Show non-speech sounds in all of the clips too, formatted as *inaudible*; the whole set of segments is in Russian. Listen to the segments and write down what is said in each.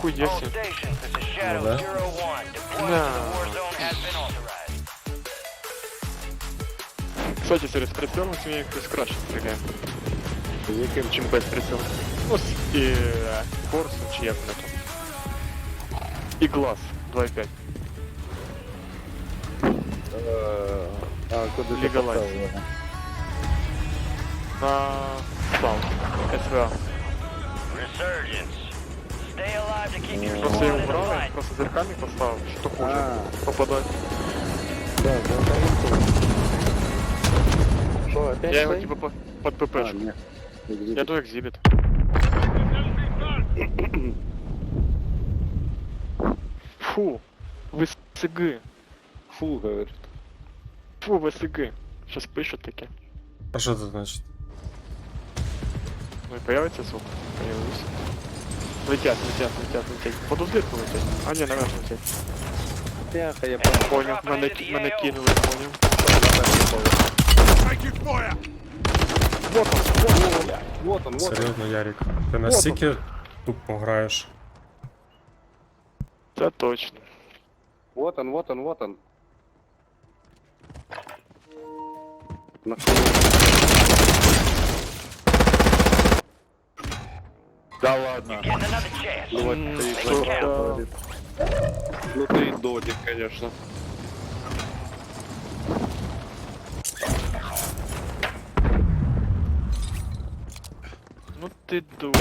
Ніхуя All себе. stations, this is Shadow Ну да. Zero One. Deployment Да. to the war zone has been authorized. Кстати, через прицелом смею хтось краще стріляє, З яким чим без прицелу. Ну, з і е, Форсу, чи як воно там. І глаз 2.5. Е, А, куди ти Legalize. поставив його? На сал. СВА. Resurgence. Stay alive to keep your Просто я убрал, просто зерками поставил, что хуже. А, Попадать. да, да, да, Що, опять Я его типа по- под А, ППшку. ні. Я до экзибит. Фу, ВСГ. Фу, говорить. Фу, ВСГ. Сейчас пишут таки. А що це значить? Ну и появится звук. Появился. Летят, летят, летят, летят. Под дырку летят. А не, наверх летят. Бляха, я Понял, мене, ки- мене кинули, понял. Вот он, вот он. Вот он, вот он. Серйозно, Ярик. Ти настільки тупо граєш. Это точно. Вот он, вот он, вот он. На Да ладно. Ну, ты забрал. Ну ты и додик, конечно. Ну ты дура.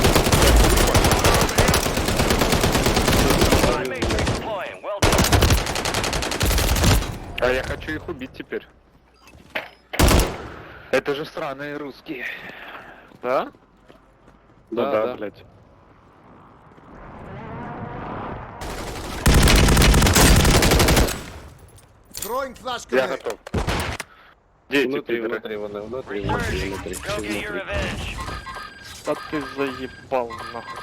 А я хочу их убить теперь. Это же сраные русские. Да? Ну Да, да, да. блядь. Я готов. Где эти Внутри, пидоры? внутри, внутри, внутри, внутри, внутри. Внутри. revenge. А ты заебал нахуй.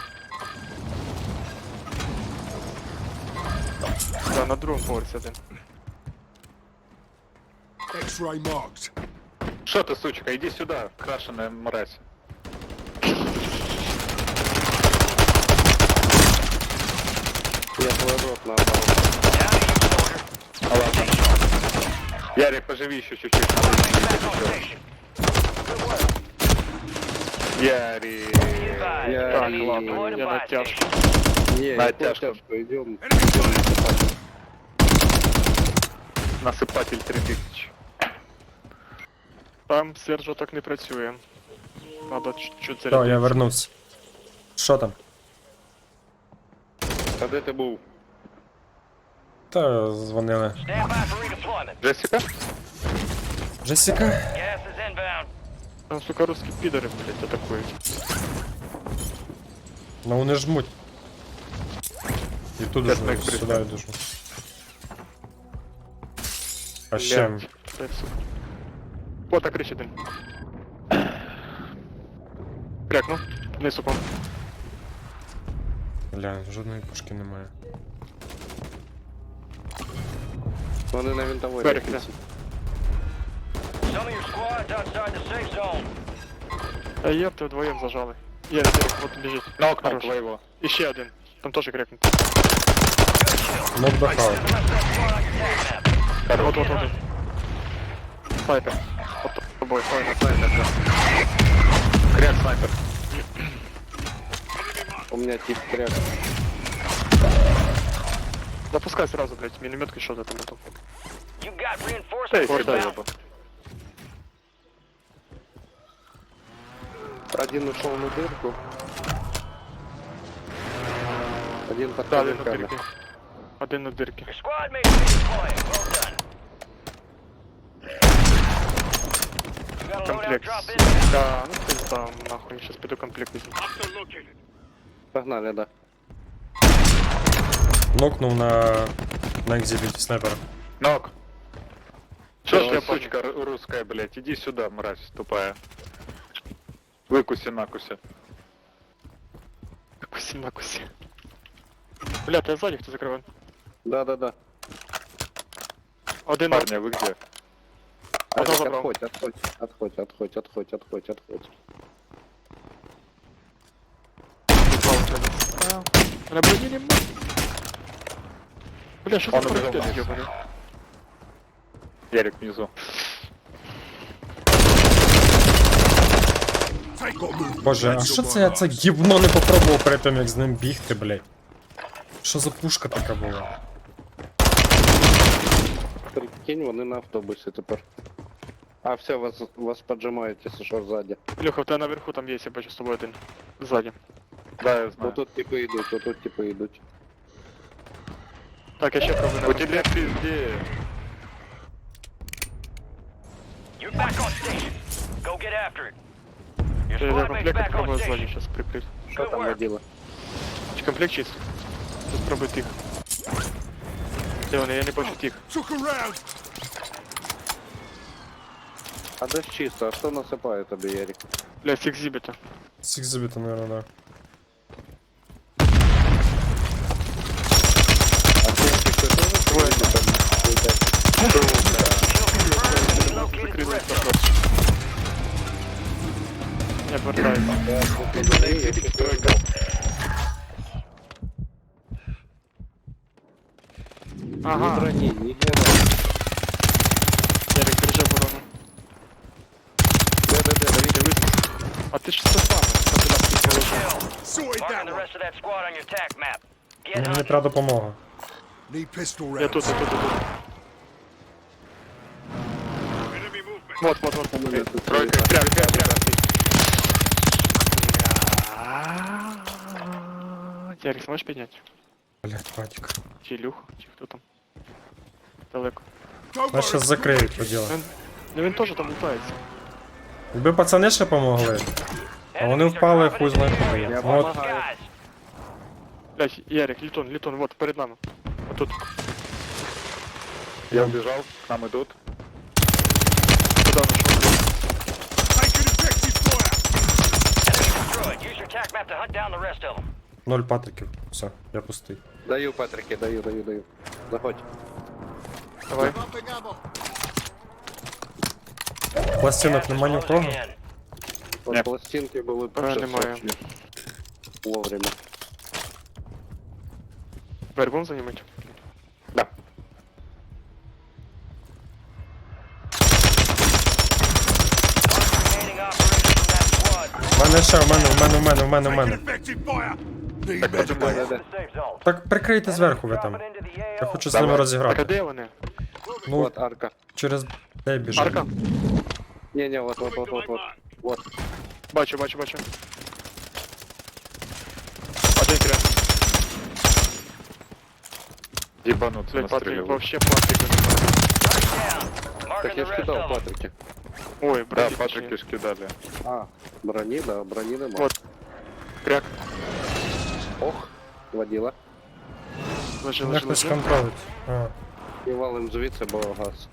Да, на другом поверсі один. X-ray marked. Что ты, сучка, иди сюда, крашеная мразь. Я твой рот наоборот. А ладно. Ярик, поживи еще чуть-чуть. Ярик. Я- Так, ладно, я натяжку. Не, На идем. Насыпатель 3000. Там Сержа так не працює. Надо чуть-чуть Все, я зарядити. вернувся. Що там? А де ти був? Та дзвонили. Stand by for redeployment. Джессика? Джесіка? Gas is inbound. Там, сука, русські підори, блядь, атакують. Ну вони жмуть. І тут Я жмуть, так сюди йду жмуть. А ще. Блядь, це сука. О, так кричить один. Крякнув. Вниз упав. Бля, жодної пушки немає. Вони на винтовой. Берег, іде. Some of your squads outside the safe zone. А є, ти вдвоєм зажали. Є, Серег, от біжить. На окно Хорош. твоего. І ще один. Там теж крякнуть. Нок дахав. The rest of that squad on your attack map. От, от, от. Снайпер. От тобою, ой, на Снайпер, да. Кряк снайпер. У меня тип кряк. Запускай сразу, блядь, минометкой что-то там. got Эй, inbound. ёба. Один ушел на дырку. Один под Да, один на дырке. Один на дырке. Комплект. in. Да, ну пизда, нахуй, сейчас пойду комплект возьму. Погнали, да. Нокнув на. на екзибіті снайпера. Нок. Что ж сучка ру- русская, блядь, иди сюда, мразь тупая. Выкуси накуси. Куси на куси. Бля, ты сзади кто закрывает? Да, да, да. Один на... Парня, вы где? Одного Отходь, забрал. отходь, отходь, отходь, отходь, отходь, отходь. упал, блядь. А, На броні нема. Бля, що за Он убежал парапет вниз. ёбаний? Ярик внизу. Take or move. Боже, а That's що your це я marks. це гівно не попробував перед тим, як з ним бігти, блядь? Що за пушка така була? Прикинь, вони на автобусі тепер. А, все, вас, вас поджимають, якщо що, ззаді. Леха, у тебя наверху там есть, я бачу з тобою один. Ззаді. Да, я знаю. Отут типи йдуть, отут типи йдуть. Так, я ще пробую У на тебя пизде. You're back on station. Go get after it. Your Я squad mate's комплект back on пробую ззаді station. зараз прикрити. Що Good там work. воділа? Чи комплект чист? Тут спробуй тих. Де вони, я не бачу тих. Took a round. А де ж чисто, а хто насипає тобі, Ярик? Бля, з екзибіта. Сік забіто, наверное, да. Я повертаюся. Ага, Броні, ніхера. Ярик, держи оборону. Де, де, де, де? Дивись. А ти ж це саме, що ти там тут положив. Sorted Marking that the one. rest of that squad on your tac map. Get Мені hunting. треба допомога. Need pistol Я rounds. тут, я тут, я тут. Вот, вот, вот. мене тут Тройка, є. прям, прям, прям. Ярик, сможешь поднять? Блядь, батько. Чи чи хто там? Далеко. Нас worry. закриють по ділу. Він, ну він теж там лутається. Якби пацани ще помогли, а вони впали, хуй знає куди. Я От, помагаю. Блять, Ярик, Літон, Літон, вот перед нами. Отут. Я убежал, к нам идут. Куда enemy destroyed. Use your tac map to hunt down the rest of them. ноль патриків. Все, я пустий. Даю, Патрики, даю, даю, даю. Заходь. Давай. Пластинок нема ні в кого. Closing in. От Ні. пластинки були А, немає. пришивчі. Вовремя. Вербом займати? Да. Remaining operators from that squad. У мене ще, в мене, в мене, в мене, в мене, в Take an мене. effective fire. Need Так, medical. подумай. Де, де? The safe zone. Так прикрийте зверху ви там. Dropping into the Я AO. хочу з Давай. ними Так а розіграти. де вони? Ну, От арка. через де біжить. Арка? Ні, ні, от, от, от, от, от. От. Бачу, бачу, бачу. Один кряк. Ебануться Блять, Патрик, настреливал. вообще Патрика немає. Down. Так Marking я the ж rest кидав of them. Патрики. Ой, Да, брат, Патрики скидали. А, броні, да, броні нема. Вот. Кряк. Ложи, Як ложи, хтось контролить. А, І валим звідси, бо газ.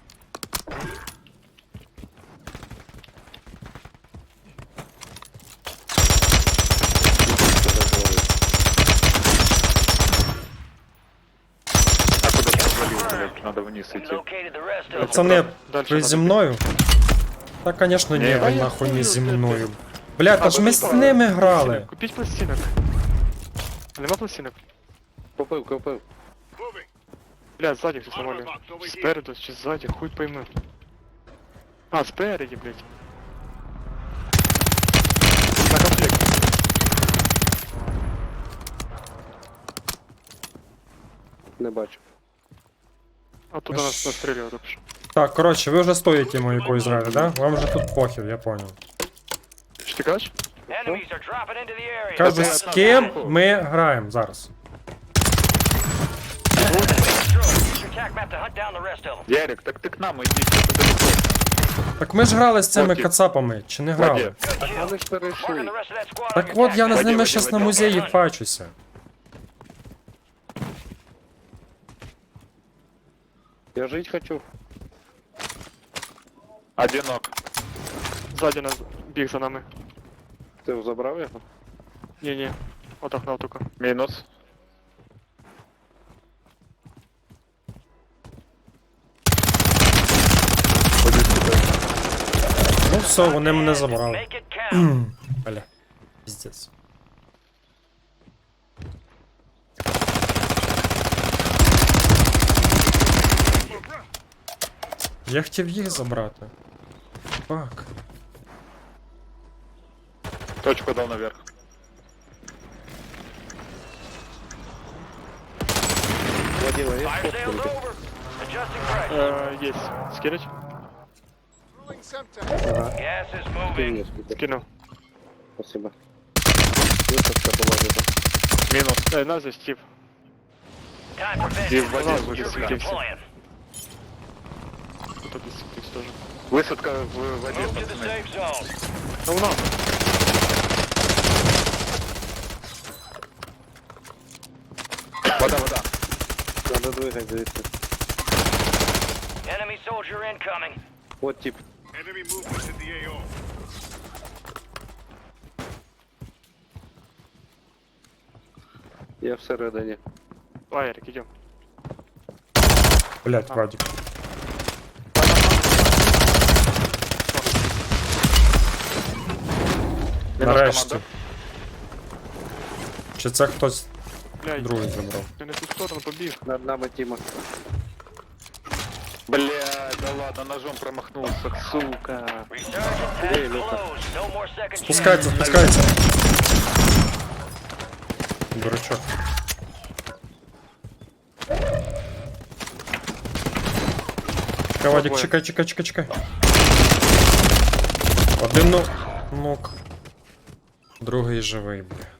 А куда ты свалил, блядь? Надо вниз идти. located the rest of them. Пацани, Дальше ви надо зі мною? Та, конечно, ні, Ні. ви нахуй не зі мною. Бля, та ж ми з ними грали. Купіть пластинок. Нема пластинок? Купив, купив. Бля, сзади хтось нормально. Спереду чи сзади, хуй пойми. А, спереді, блядь. На комплекті. Не бачу. Оттуда нас настрілював тільки що. Так, коротше, ви вже стоїте мою якоюсь грали, да? Вам вже тут похер, я понял. Що ти кажеш? Enemies are dropping into the area. Кажу, з ким ми граємо зараз. Use your tac map to hunt down the rest of them. Ярик, так ты к нам иди, что далеко. Так ми ж грали з цими Окей. кацапами, чи не грали? Так вони ж Marking перейшли. the rest of that squad on Так your от я tac з ними щас на музеї фачуся. Я жить хочу. Одинок. Ззаді нас біг за нами. Ти забрав його? Ні, ні. Отогнав тільки. Мінус. Ну все, вони мене забрали. Бля. Піздець. Я хотів їх забрати. Фак. Точку дал наверх. Владимир, есть. Э, есть. Скинуть? Gas is Скинь moving. мне сколько. Скину. Спасибо. Высадка была где-то. Минус. Э, на здесь тип. И в воде deploying. Тут здесь тоже. Высадка в воде. Ну, у нас. Вода, вода. Надо двигать завести. Enemy soldier incoming. Вот тип. Enemy movement in the AO. Я всередині. Лайерик, идем. Блять, Вадик. Нарешті. Чи це хтось Блядь, другий забрав? ты на ту сторону побіг. Над нами Тима. Блядь, да ладно, ножом промахнулся, сука. Resurgence has Эй, Люка. closed. No more second chances. Спускається, спускається. Дурачок. Чекай, Вадик, Двоє. чекай, чекай, чекай, чекай. Один ну. Нок. Другий живий, бля.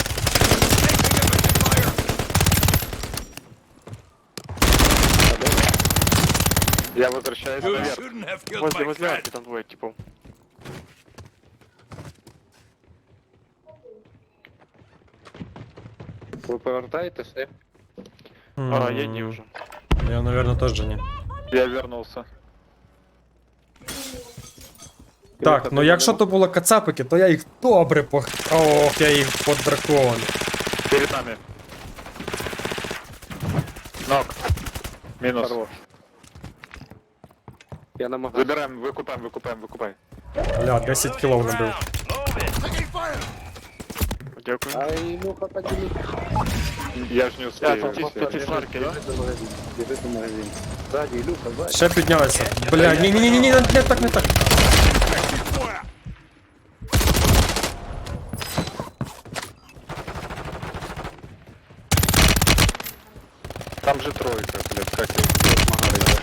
Я возвращаюсь You наверх. shouldn't have killed Возле, my возле friend. арки там двое типов. Ви повертаєтесь, е? А, я М, не уже. Я, наверное, теж ні. Я вернулся. Так, ну якщо то було кацапики, то я їх добре по. Ох, я їх по дракон. Перед нами. Нок. Минус. Хорош. Я на магазин. Забираем, выкупаем, выкупаем, выкупай. Бля, 10 кілов набив. Move it. Taking fire. Дякую. Ай, ну-ка, подели. Я ж не Я успею. тут всё. тип- тип- сварки, да? Бежит в магазин. Бежит в магазин. Сзади, Илюха, сзади. Ще піднялися. Бля, ні, ні, ні, ні, ні, не так, не так. Effective fire. Там же тройка, блядь, как я в магазин.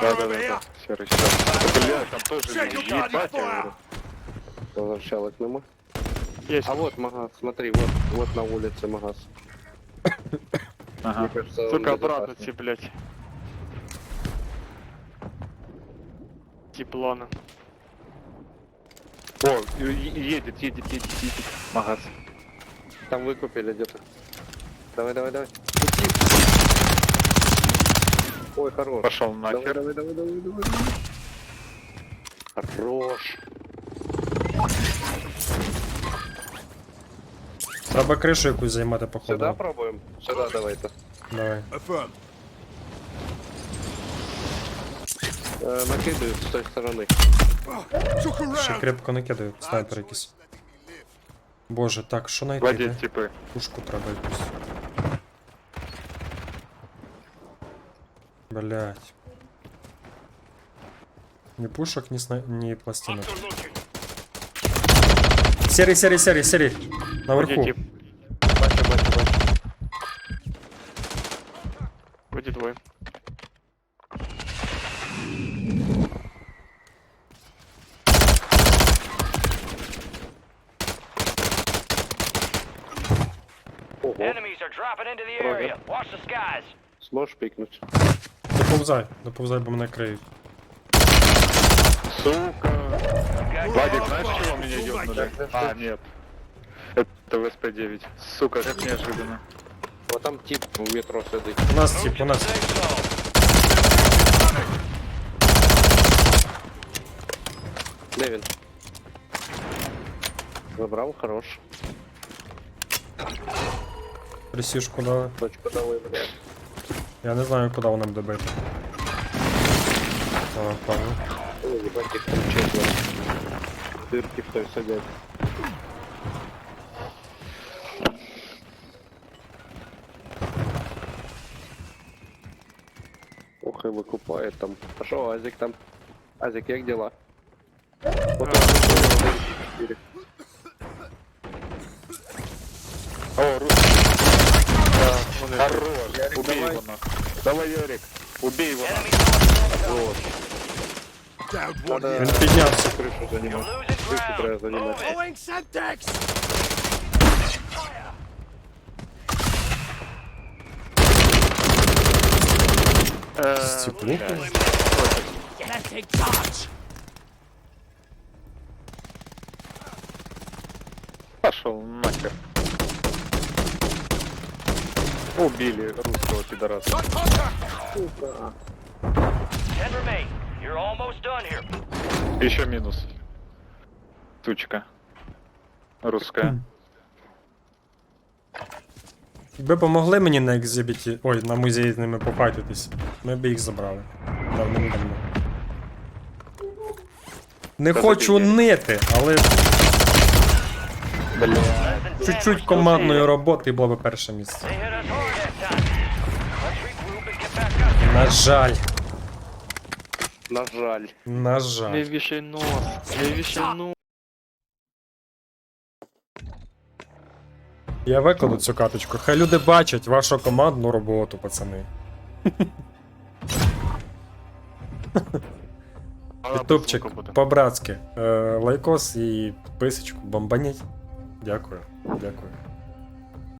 Да, да, да, да. Серый. Блядь, там тоже ебать, я говорю. Возвращалок нема. Есть. А вот магаз, смотри, вот, вот на улице магаз. *coughs* Ага. Мне кажется, он Сука, обратно тип, блядь. Тип лана. О, едет, едет, едет, едет. Магаз. Там выкупили где-то. Давай, давай, давай. Ой, хорош. Пошел Давай, нахер. давай, давай, давай, давай. Хорош. Треба кришу якусь займати, Сюда походу. пробуем? Сюда давай-то. Давай. Э, накидывают с той стороны. Ще крепко накидаю, снайпер якийсь. Боже, так, що знайти? Воде де? типы. Пушку треба якусь. Блять. Ні пушок, ні, сна... ні пластинок. After looking. Серий, серий, серий, серий. Где Наверху. тип? Бачу, бачу, бачу. Вроде двое. Ого. Enemies are dropping into the area. Watch the skies. Сможешь пикнуть? Доповзай, доповзай, бо мене криють. Сука. Gas знаешь, чего меня ёбнули? А, нет. Это ВСП-9. Сука, как неожиданно. Вот там тип в метро сидит. У нас тип, у нас. Левин. Забрал, хорош. Присішку дали. Точку давай, блядь. Я не знаю, куди вона буде бити. О, певно. Ой, ебать, их там четверо. Дырки в той сидят. Ох, и выкупает там. А шо, Азик там? Азик, як дела? Вот О, рус... Да, Хорош! Убей его нахуй. Давай, Ярик. Убей его нахуй. Вот. Він піднявся. занимать. losing Крышу треба? Can't take charge! Пошел нахер. Убили русского пидораса. Remain. You're almost done here. Еще минус. Сучка. Русская. Ви помогли мені на екзибіті. Ой, на музеї з ними пофайтитись. Ми б їх забрали. Давним-давно. Не хочу нити, але 10. чуть-чуть командної роботи було б перше місце. They hit us hard that time. Let's regroup and get back out. На жаль, На жаль. на Не жаль. вішай нос, не вішай нос. Я викладу цю каточку. Хай люди бачать вашу командну роботу, пацани. Ютубчик, по-братськи. Е, лайкос і підписочку бомбаніть. Дякую. Дякую.